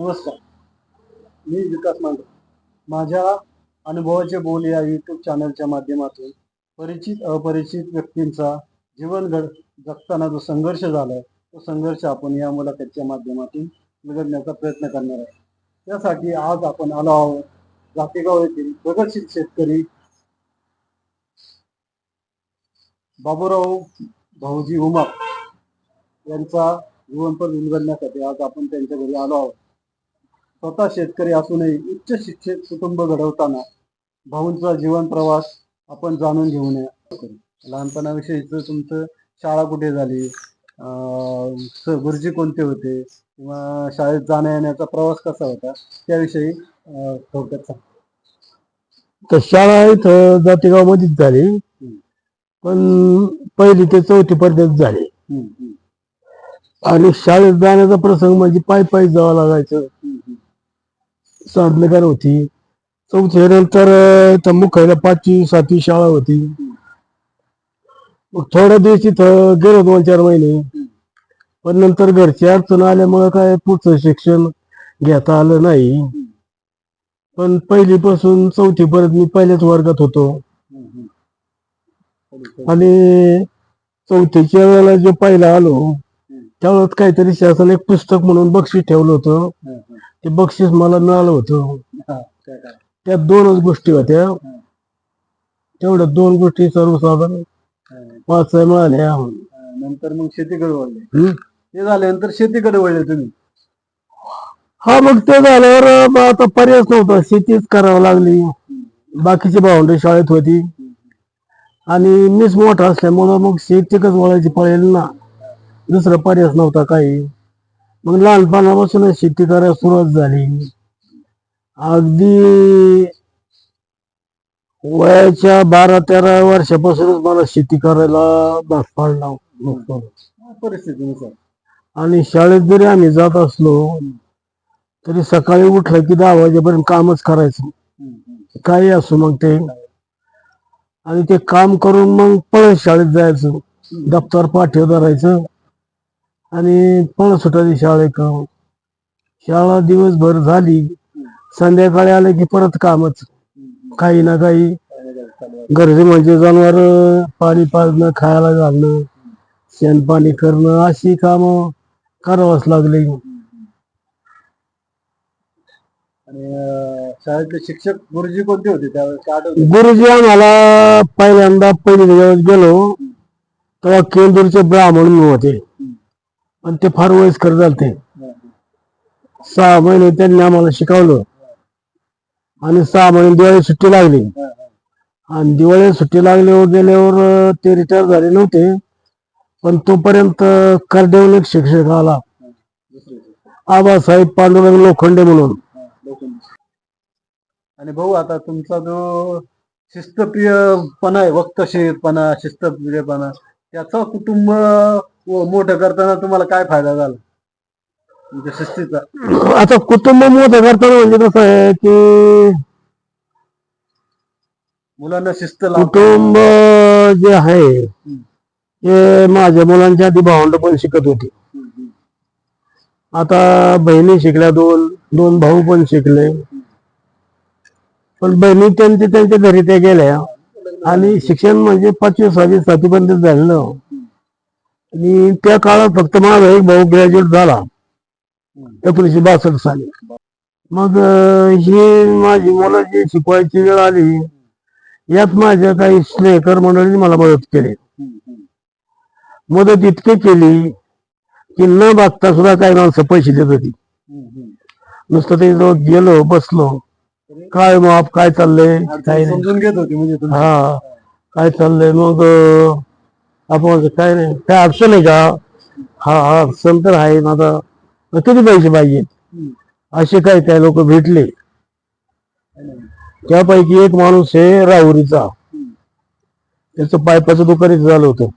नमस्कार. मी विकास मांडे माझ्या अनुभवाचे बोल या यूट्यूब चॅनलच्या माध्यमातून परिचित अपरिचित व्यक्तींचा जीवन घड जगताना जो संघर्ष झालाय तो संघर्ष आपण या मुलाखतच्या माध्यमातून निवडण्याचा प्रयत्न करणार आहे त्यासाठी आज आपण आलो आहोत जातेगाव येथील प्रगतशील शेतकरी बाबूराव भाऊजी उमा यांचा जीवनपट उलगडण्यासाठी आज आपण त्यांच्या घरी आलो आहोत. स्वतः शेतकरी असूनही उच्च शिक्षित कुटुंब घडवताना भाऊंचा जीवन प्रवास आपण जाणून घेऊन या लहानपणाविषयीच तुमचं शाळा कुठे झाली गुरुजी कोणते होते किंवा शाळेत जाण्या येण्याचा प्रवास कसा होता त्याविषयी थोडक्यात सांग. तर शाळा इथं जातेगाव मध्येच झाली. पण पहिली ते चौथी पर्यंत झाली. आणि शाळेत जाण्याचा प्रसंग म्हणजे पायी पायी जावं लागायचं. हम्म, होती. चौथी नंतर इथं पाचवी सातवी शाळा होती. मग थोड्या दिवस इथं गेलो दोन चार महिने. पण नंतर घरची अडचण आल्यामुळे काय पुढचं शिक्षण घेता आलं नाही. पण पहिलीपासून चौथी पर्यंत मी पहिल्याच वर्गात होतो. आणि चौथीच्या वेळेला जे पहिला आलो त्यावेळेस काहीतरी शासन एक पुस्तक म्हणून बक्षीस ठेवलं होतं. ते बक्षीस मला मिळालं होतं. काय काय त्यात दोनच गोष्टी होत्या. तेवढ्या दोन गोष्टी सर्वसाधारण. पाच मिळाल्या. नंतर मग शेतीकडे वळले. ते झाल्यानंतर शेतीकडे वळले तुम्ही? हा मग ते झाल्यावर आता पर्यायच नव्हता. शेतीच करावं लागली. बाकीची भावंड शाळेत होती. आणि मीच मोठा असल्यामुळं मग शेतीकच वळायची पळेल ना. दुसरा पर्यायच नव्हता काही. मग लहानपणापासूनच शेती करायला सुरुवात झाली. अगदी वयाच्या बारा तेरा वर्षापासूनच मला शेती करायला भाग पाडला परिस्थितीनुसार. आणि शाळेत जरी आम्ही जात असलो तरी सकाळी उठलं की दहा वाजेपर्यंत कामच करायचं. काही असो मग ते. आणि ते काम करून मग पळत शाळेत जायचं. दप्तर पाठीवर धरायचं. आणि पळत सुटायची शाळेत शाळा दिवसभर झाली. संध्याकाळी आलं की परत कामच. काही ना काही. गरजे म्हणजे जनावर पाणी पाजणं खायला घालणं शेण पाणी करणं अशी कामं करावंच लागली. आणि अं, शाळेतले शिक्षक गुरुजी कोणते होते? त्यावेळेस काय आठवतं? गुरुजी आम्हाला पहिल्यांदा पहिली गेलो. तेव्हा केंदूरचे ब्राह्मण होते. पण ते फार वयस्कर झालते. सहा महिने त्यांनी आम्हाला शिकवलं. आणि सहा महिने दिवाळी सुट्टी लागली. आणि दिवाळी सुट्टी लागल्यावर गेल्यावर ते रिटायर झाले नव्हते. पण तोपर्यंत करडेवून एक शिक्षक आला. आबासाहेब पांडुरंग लोखंडे म्हणून. आणि भाऊ आता तुमचा जो शिस्तप्रियपणा आहे वक्तशीरपणा शिस्तप्रियपणा त्याचा कुटुंब व मोठं करताना तुम्हाला काय फायदा झाला? तुमच्या शिस्तीचा. आता कुटुंब मोठं करताना म्हणजे कसं आहे की मुलांना शिस्त लाव कुटुंब जे आहे ते माझ्या मुलांच्या आधी भावंड पण शिकत होते. आता बहिणी शिकल्या दोन दोन भाऊ पण शिकले. पण बहिणी त्यांचे त्यांच्या घरी त्या गेल्या. आणि शिक्षण म्हणजे पाचवी सहावी सातवी पर्यंत झालं. आणि त्या काळात फक्त माझा एक भाऊ ग्रॅज्युएट झाला. एकोणीसशे बासष्ट साली. मग ही माझी मुलं जी शिकवायची वेळ आली. यात माझ्या काही स्नेहकर मंडळींनी मला मदत केली. मदत इतकी केली की न बघता सुद्धा काही माणसं पैसे देत होती. नुसतं ते गेलो बसलो. काय माप काय चाललंय? काय नाही. समजून घेत होती म्हणजे हा. काय चाललंय? मग आपण काय नाही काय अडचण आहे का हा हा अडचण तर आहे ना आता किती पैसे पाहिजेत असे काही काय लोक भेटले त्यापैकी एक माणूस आहे राहुरीचा त्याचं पायपाचं दुकानीच झालं होतं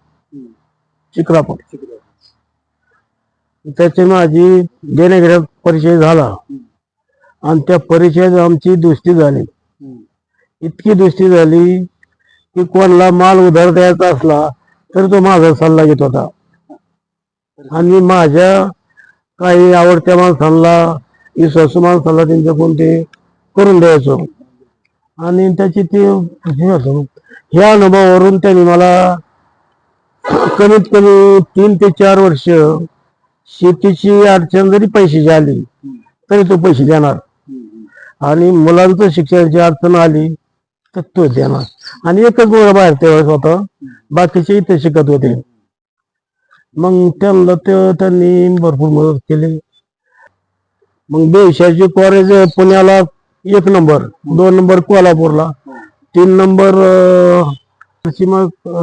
चिखलापूर त्याच्या माझी देण्याघेण्यात परिचय झाला आणि त्या परिचयात आमची दुस्ती झाली इतकी दोस्ती झाली की कोणाला माल उधार द्यायचा असला तर तो माझा सल्ला घेत होता. आणि माझ्या काही आवडत्या माणसांना विश्वासू माणसाला त्यांच्या कोणते करून द्यायचो. आणि त्याची ते हे होतं. ह्या अनुभवावरून त्यांनी मला कमीत कमी तीन ते चार वर्ष शेतीची अडचण जरी पैशाची आली तरी तो पैसे देणार. आणि मुलांचं शिक्षणाची अडचण आली तर तो देणार. आणि एकच मुलगा बाहेर त्यावेळेस होता. बाकीचे इथे शिकत होते. मग त्यांना ते त्यांनी भरपूर मदत केली. मग बेशाची कॉलेज पुण्याला एक नंबर दोन नंबर कोल्हापूरला तीन नंबर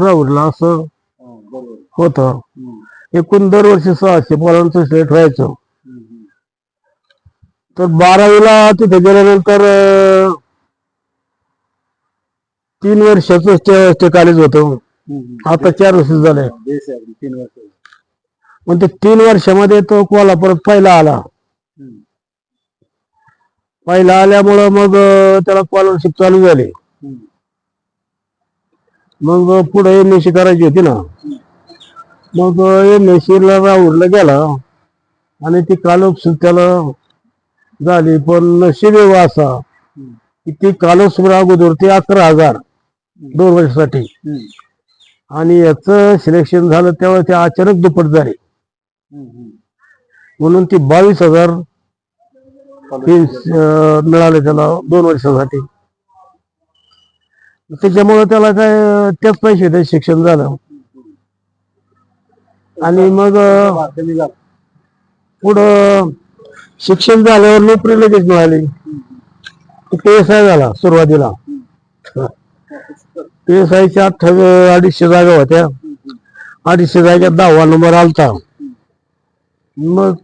राऊरला असं होतं. एकूण दरवर्षी सहाशे पोरांचं स्टेट व्हायचं. तर बारावीला तिथे गेल्यानंतर तीन वर्षाचं कॉलेज होतं. आता चार वर्ष झाले. तीन वर्ष ते तीन वर्षामध्ये तो कोल्हापुरात पहिला आला. पहिला आल्यामुळं मग त्याला स्कॉलरशिप चालू झाली. मग पुढे एम एस सी करायची होती ना. मग एम एस सी ला राहुरला गेला. आणि ती कालोख त्याला झाली पण नशीब आहे असा की ती कालोख अगोदर ती अकरा हजार दोन वर्षासाठी. आणि याचं सिलेक्शन झालं तेव्हा ते अचानक दुप्पट झाले. म्हणून ती बावीस हजार मिळाले त्याला दोन वर्षासाठी. त्याच्यामुळे त्याला काय त्याच पैसे ते शिक्षण झालं. आणि मग पुढं शिक्षण झाल्यावर नोकरी लगेच मिळाली. एस आय झाला सुरुवातीला. आयच्या अठ्ठावीस अडीचशे जागा होत्या. अडीचशे जागेत दहावा नंबर आलता. मग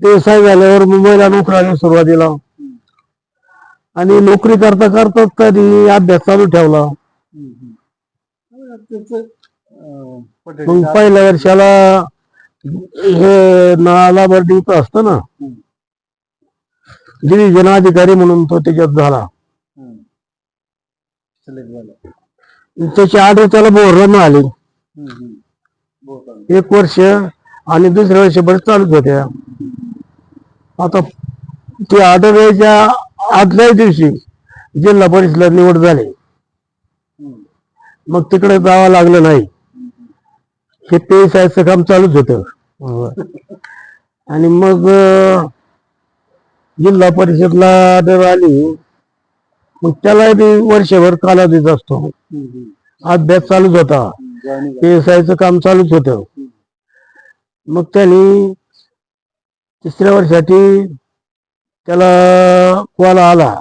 आय झाल्यावर मुंबईला नोकरी आली सुरुवातीला. आणि नोकरी करता करता त्यांनी अभ्यास चालू ठेवला. मग पहिल्या वर्षाला हे नाला ड्युटी असतं ना. डिव्हिजन अधिकारी म्हणून तो त्याच्यात झाला. सिलेक्ट झालं त्याची आठ त्याला बोर मिळाली एक वर्ष आणि दुसऱ्या वर्षभर चालूच होत्या. आता ते आठवड्याच्या आदल्याच दिवशी जिल्हा परिषदला निवड झाली. मग तिकडे जावं लागलं नाही. हे ते सायचं काम चालूच होत. आणि मग अं, जिल्हा परिषदला ऑर्डर आली. मग त्याला बी वर्षभर कालावधीच असतो. अभ्यास चालूच होता. जॉईनिंग काम चालूच होतं. मग त्यांनी तिसऱ्या वर्षासाठी त्याला कॉल आला.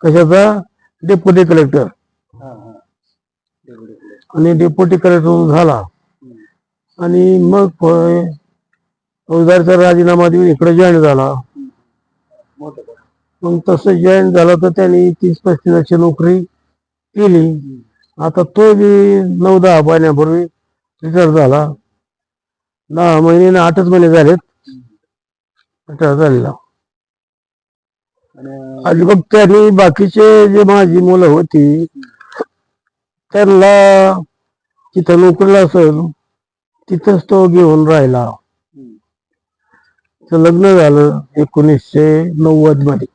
कशाचा? Deputy collector. आणि डेप्युटी कलेक्टर झाला. आणि मग फौजदारचा राजीनामा देऊन इकडे जॉईन झाला. मग तसं जॉईन झालं तर त्यांनी तीस पस्तीस वर्ष नोकरी केली. आता तो बी नऊ दहा महिन्यापूर्वी रिटायर झाला. दहा महिने ना आठच महिने झालेत. रिटायर झालेला. आणि मग त्यांनी बाकीचे जे माझी मुलं होती त्यांना तिथं नोकरीला असेल तिथंच तो घेऊन राहिला. लग्न झालं एकोणीसशे नव्वदमध्ये.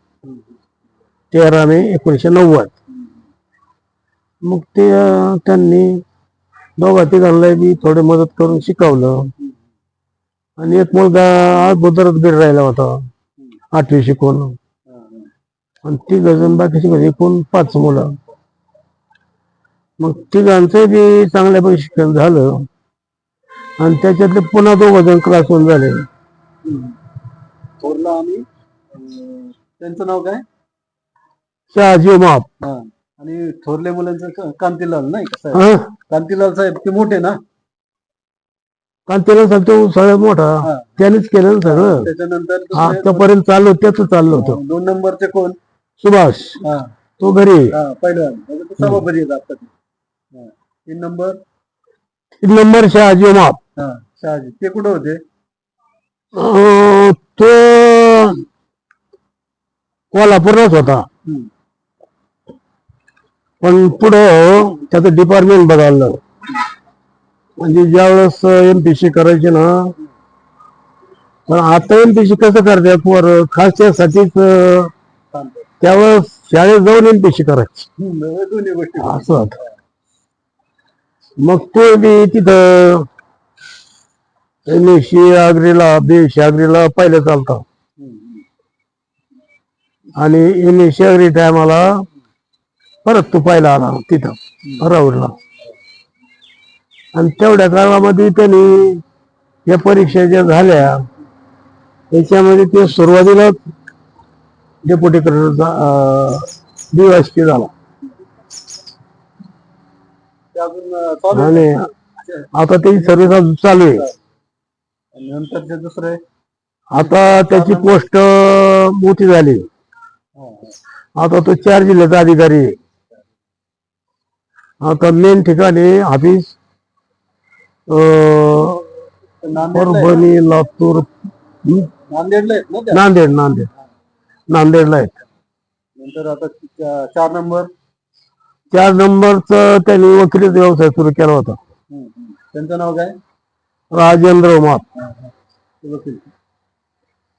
तेरा मे एकोणीसशे नव्वद. मग ते त्यांनी दोघा तिघांना बी थोडे मदत करून शिकवलं. आणि एक मुलगा अगोदरच बीड राहिला होता आठवी शिकून. आणि ती गजन बाकी म्हणजे एकूण पाच मुलं. मग तिघांचं बी चांगल्यापैकी शिक्षण झालं. आणि त्याच्यातले पुन्हा दोघ जण क्लासवर झाले. थोरला आणि त्यांचं नाव काय? शहाजी माप. हा. आणि थोरले मुलांचं क- कांतीलाल नाही का साहेब? हा. कांतीलाल साहेब ते मोठे ना? कारण त्याला सांगतो सगळ्यात मोठा. हा. त्यानेच केलं ना सगळं. त्याच्यानंतर दुसरे आतापर्यंत चाललो त्याच चाललं होतं. दोन- नंबरचे कोण? सुभाष. हा. तो घरी. हा पहिलवान. म्हणजे तो सभापती आहेत आता ते. हा. तीन नंबर? तीन नंबर शहाजी माप. हा शहाजी. ते कुठं होते? अं, तो कोल्हापूरलाच होता. हम्म. पण पुढं त्याचं डिपार्टमेंट बदललं म्हणजे ज्यावेळेस एम पी सी करायची ना पण आता एमपीसी कसं करतात पोर? खास त्यासाठीच त्यावेळेस शाळेत जाऊन एमपीसी करायची सी करायची. असं मग तो मी तिथं एमएससी आगरीला सी आग्रीला पहिलं चालतं. आणि एम एस सी आग्री टायमाला परत तो पाहिला आला तिथं राऊरला आणि तेवढ्या काळामध्ये त्यांनी या परीक्षा ज्या झाल्या त्याच्यामध्ये ते सुरुवातीला डेप्युटी कलेक्टरचा झाला ते अं, चालू आहे. आणि आता त्याची सर्व्हिस चालू आहे. दुसरे आता त्याची पोस्ट मोठी झाली. हा. आता तो चार जिल्ह्याचा अधिकारी आहे. आता मेन ठिकाणी आहे परभणी लातूर? नांदेडला आहेत ना त्या? नांदेड नांदेड. नांदेडला आहेत. नंतर आता चा- चार नंबर? चार नंबरचं त्यांनी वकिलीचा व्यवसाय सुरू केला होता. हम्म, हम्म. त्यांचं नाव काय? राजेंद्र उमाप. ते वकील.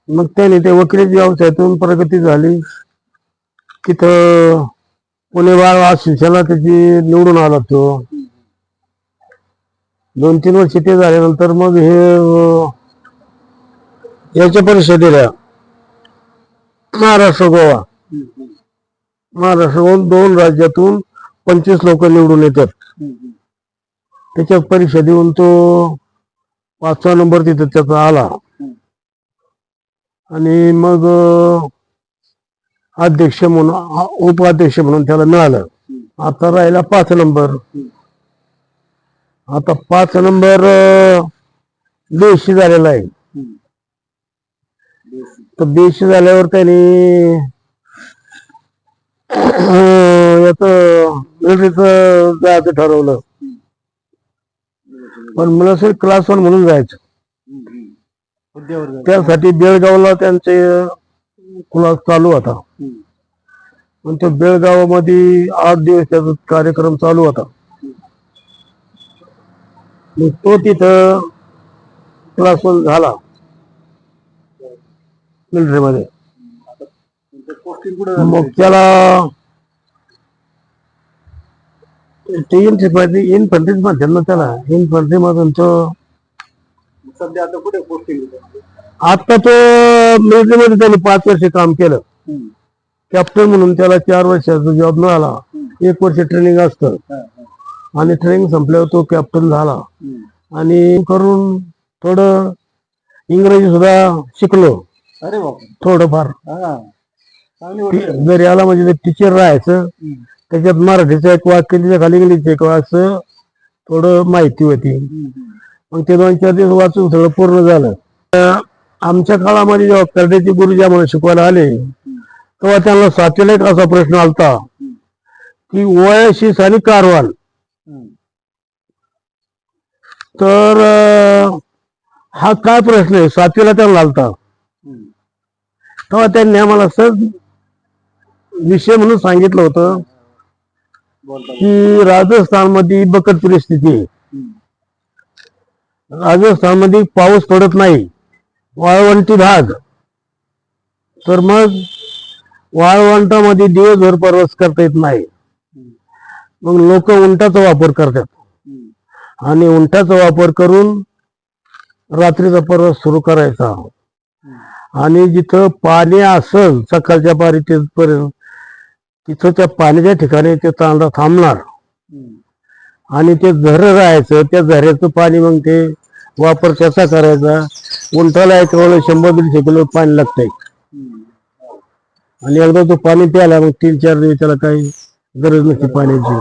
मग त्यांनी ते वकिलीच्या व्यवसायातून प्रगती झाली. तिथं पुणे बाळ शिक्षणाला त्याची निवडून आला तो दोन तीन वर्ष ते झाल्यानंतर मग हे याच्या परिषदेला दिल्या महाराष्ट्र गोवा महाराष्ट्र गोवा दोन राज्यातून पंचवीस लोक निवडून येतात त्याच्या हम्म. त्याच्यात परीक्षा देऊन तो पाचवा नंबर तिथं त्याचा आला आणि मग अध्यक्ष म्हणून उपाध्यक्ष म्हणून त्याला मिळालं आता राहिला पाच नंबर आता पाच नंबर बेशी झालेला आहे. तर बेशी झाल्यावर त्यांनी याच मिलिटरीच जायचं ठरवलं पण मला असं क्लास वन म्हणून जायचं. त्यासाठी बेळगावला त्यांचे क्लास चालू होता. पण तो बेळगावमध्ये आठ दिवस त्याचा कार्यक्रम चालू होता. मग तो तिथं क्लास वन झाला. मिलिटरीमध्ये मग त्याला ते इन्फंट्री इन्फंट्रीच म्हणतात ना त्याला इन्फंट्री मधून तो सध्या आता कुठे पोस्टिंग आता तो मिलिटरीमध्ये त्याने पाच वर्ष काम केलं. कॅप्टन म्हणून त्याला चार वर्षाचा जॉब मिळाला. एक वर्ष ट्रेनिंग असतं. आणि ट्रेनिंग संपल्यावर तो कॅप्टन झाला. आणि करून थोडं इंग्रजी सुद्धा शिकलो. अरे थोडंफार. घरी आला म्हणजे टीचर राहायचं. त्याच्यात मराठीचं एक वाक्य त्याच्याखाली इंग्लिशचं एक वाक्य थोडं माहिती होती. मग ते दोन चार दिवस वाचून सगळं पूर्ण झालं. आमच्या काळामध्ये जेव्हा कर्डेचे गुरुजी आम्हाला शिकवायला आले तेव्हा त्यांना सातवीला एक असा प्रश्न आलता की ओएसिस आणि कारवान तर हा काय प्रश्न आहे? सातवीला त्यांना आलता. तेव्हा त्यांनी आम्हाला सर विषय म्हणून सांगितलं होतं बोलता की राजस्थानमध्ये बकट परिस्थिती आहे. राजस्थानमध्ये पाऊस पडत नाही. वाळवंटी भाग. तर मग वाळवंटामध्ये दिवसभर प्रवास करता येत नाही. मग लोक उंटाचा वापर करतात. आणि उंटाचा वापर करून रात्रीचा प्रवास सुरू करायचा. आणि जिथं पाणी असल सकाळच्या पारी पर्यंत तिथं त्या पाण्याच्या ठिकाणी ते तांडा थांबणार. आणि ते झरं राहायचं त्या झऱ्याचं पाणी मग ते वापर कसा करायचा? उंटाला एक वेळेला शंभर दीडशे किलो पाणी लागतंय. आणि एकदा तो पाणी प्याला मग तीन चार दिवस त्याला काही गरज नसते पाण्याची.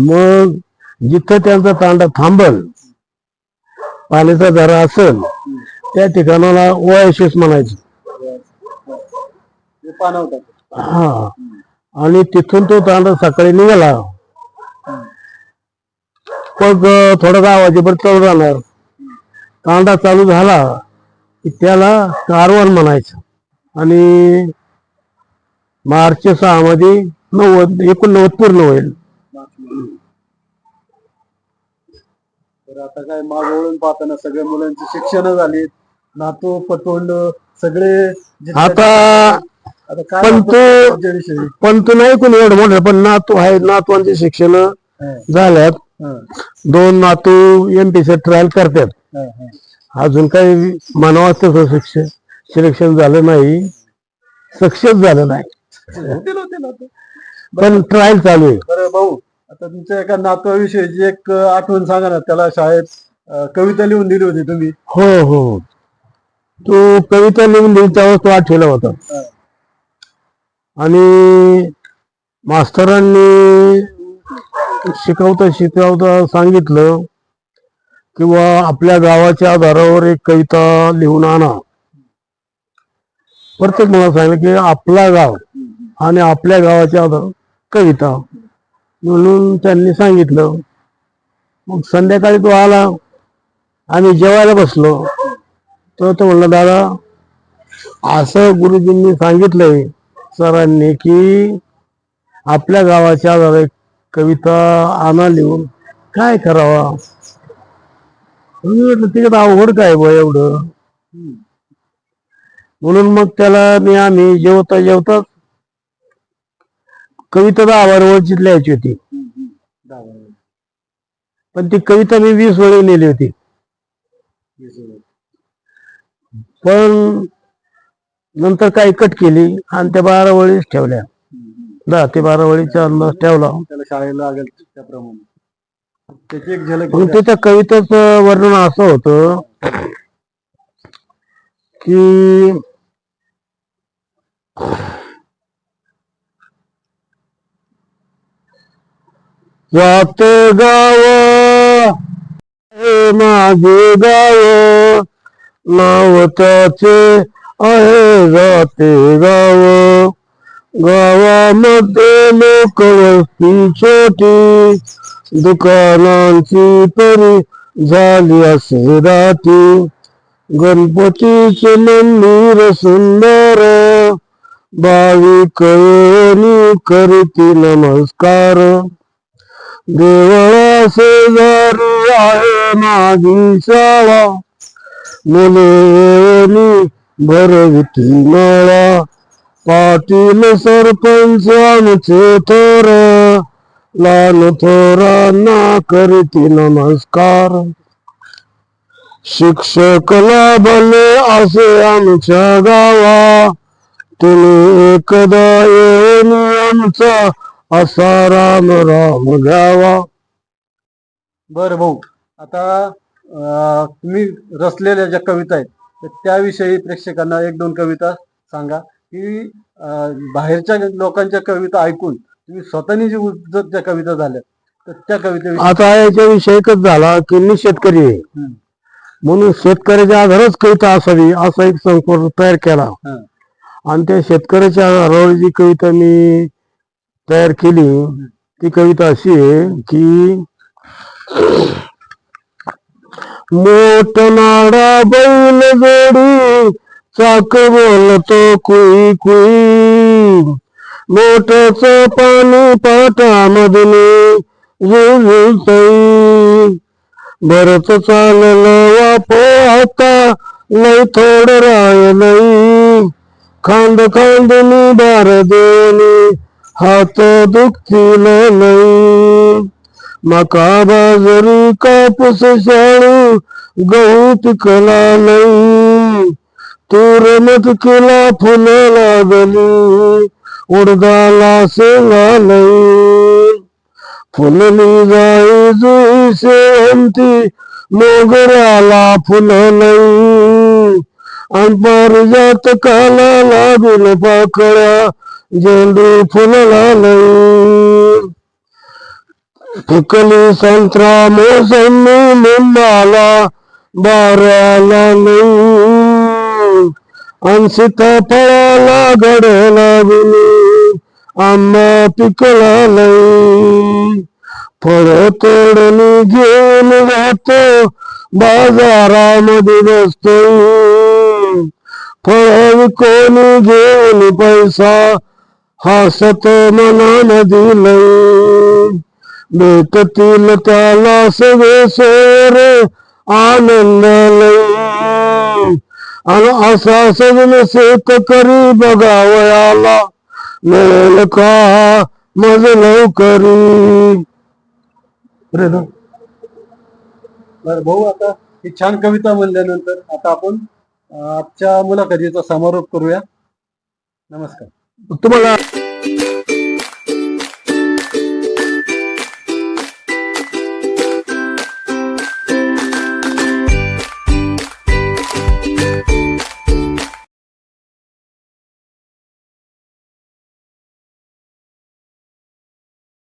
मग जिथं त्यांचा तांडा थांबल पाण्याचा झरा असेल त्या ठिकाणाला ओएसिस म्हणायचं. हा. आणि तिथून तो तांडा सकाळी निघाला. मग थोडा दहा वाजेपर्यंत चालू राहणार. तांडा चालू झाला की त्याला कारवान म्हणायचं. आणि मार्च सहा मध्ये नव्वद एकोणनव्वद पूर्ण होईल. तर आता काय माग वळून पाहताना सगळ्या मुलांची शिक्षण झाली नातू पतोंड सगळे आता आता काय पण आपण तो- त्याच्याविषयी? पण तू नाही कोणी एवढं मोठं पण नातू आहे नातवांचे शिक्षण हं, झाल्यात. दोन नातू एमपीसी ट्रायल करतात. अजून काही म्हणावं तसं शिक्षण सिलेक्शन झालं नाही. सक्सेस झालं नाही. पण ट्रायल चालू आहे. बरं भाऊ आता तुमच्या एका नातवाविषयीची एक आठवण सांगा ना त्याला शाळेत कविता लिहून दिली होती तुम्ही. हो हो. तो कविता लिहून दिली त्यावेळेस तो आठवला होता. आणि मास्तरांनी शिकवता शिकवता सांगितलं किंवा आपल्या गावाच्या आधारावर एक कविता लिहून आणा. प्रत्येक मला सांगितलं की आपला गाव आणि आपल्या गावाच्या आधार कविता म्हणून त्यांनी सांगितलं. मग संध्याकाळी तो आला आम्ही जेवायला बसलो. तर तो म्हणला दादा असं गुरुजींनी सांगितलंय सरांनी की आपल्या गावाच्या आधारे कविता आणा लिहून. काय करावा? मी म्हटलं तिकडं अवघड काय बा एवढं? म्हणून मग त्याला मी आम्ही जेवता जेवता कविता दहा बारा लिहायची होती. पण ती कविता मी वीस वेळी लिहिली होती. पण नंतर काही कट केली आणि त्या बारा वेळीच ठेवल्या. दहा ते बारा वळीचा अंदाज ठेवला. त्याला शाळेला लागेल त्याप्रमाणे. त्याची एक झलक मग घेऊया. त्याच्या कवितेचं वर्णन असं होतं की जात गाव हे माझे गाव नाव त्याचे आहे जाते गाव. गावामध्ये लोक वस्ती छोटी दुकानांची परी झाली असे राती गणपतीचे मंदिर सुंदर भाविक येऊनी करती नमस्कार. देवळा शेजारी आहे माझी शाळा. मुले भरविती मला पाटील सरपंच आमचे थोर लहान थोरांना करती नमस्कार. शिक्षक लाभले असे आमच्या गावा तुम्ही एकदा येऊन आमचा असा राम राम घ्यावा बर भाऊ आता तुम्ही रचलेल्या ज्या कविता आहेत तर त्याविषयी प्रेक्षकांना एक दोन कविता सांगा. की बाहेरच्या लोकांच्या कविता ऐकून तुम्ही स्वतःनी जी उद्गत ज्या कविता झाल्या तर त्या कवितेविषयी आता याच्या विषय एकच झाला की मी शेतकरी आहे. म्हणून शेतकऱ्याच्या आधारच कविता असावी असा एक संकल्प तयार केला. आणि त्या शेतकऱ्याच्या आधारावर जी कविता मी तयार केली ती कविता अशी आहे की मोठ नाडा बैल जोडी चाक बोलतो कुई कुई. बोटच पाणी पाटामधून जुळतई भरत चाललं वापो आता लय थोड राहिलई खांद खांदनी बार देणी हात दुखतील नाही. मका बाजरी कापूस शाळू गहू पिकला नाही. तूर केला फुलं लागली उडदाला शेंगा नाही फुलली जाई जुई शेवंती मोगऱ्याला फुलं नाही आणि पारिजात काला लागून पाकळ्या झेंडू फुलला नाही फुकली संत्रा मोसंबी निंबाला बाराला नाही अंशित सीताफळाला घड लागली आंबा पिकला नाही. फळ तोडणी घेऊन जातो बाजारामध्ये बसतो फळ विकून घेऊन पैसा हसत मनान दिलंय. भेटतील त्याला सगळे सोर आनंद लई आणि असा सजन शेतकरी बघावयाला मिळेल का मज लवकरी. बरं भाऊ आता. ही छान कविता म्हणल्यानंतर आता आपण आजच्या मुलाखतीचा समारोप करूया. नमस्कार. तुम्हाला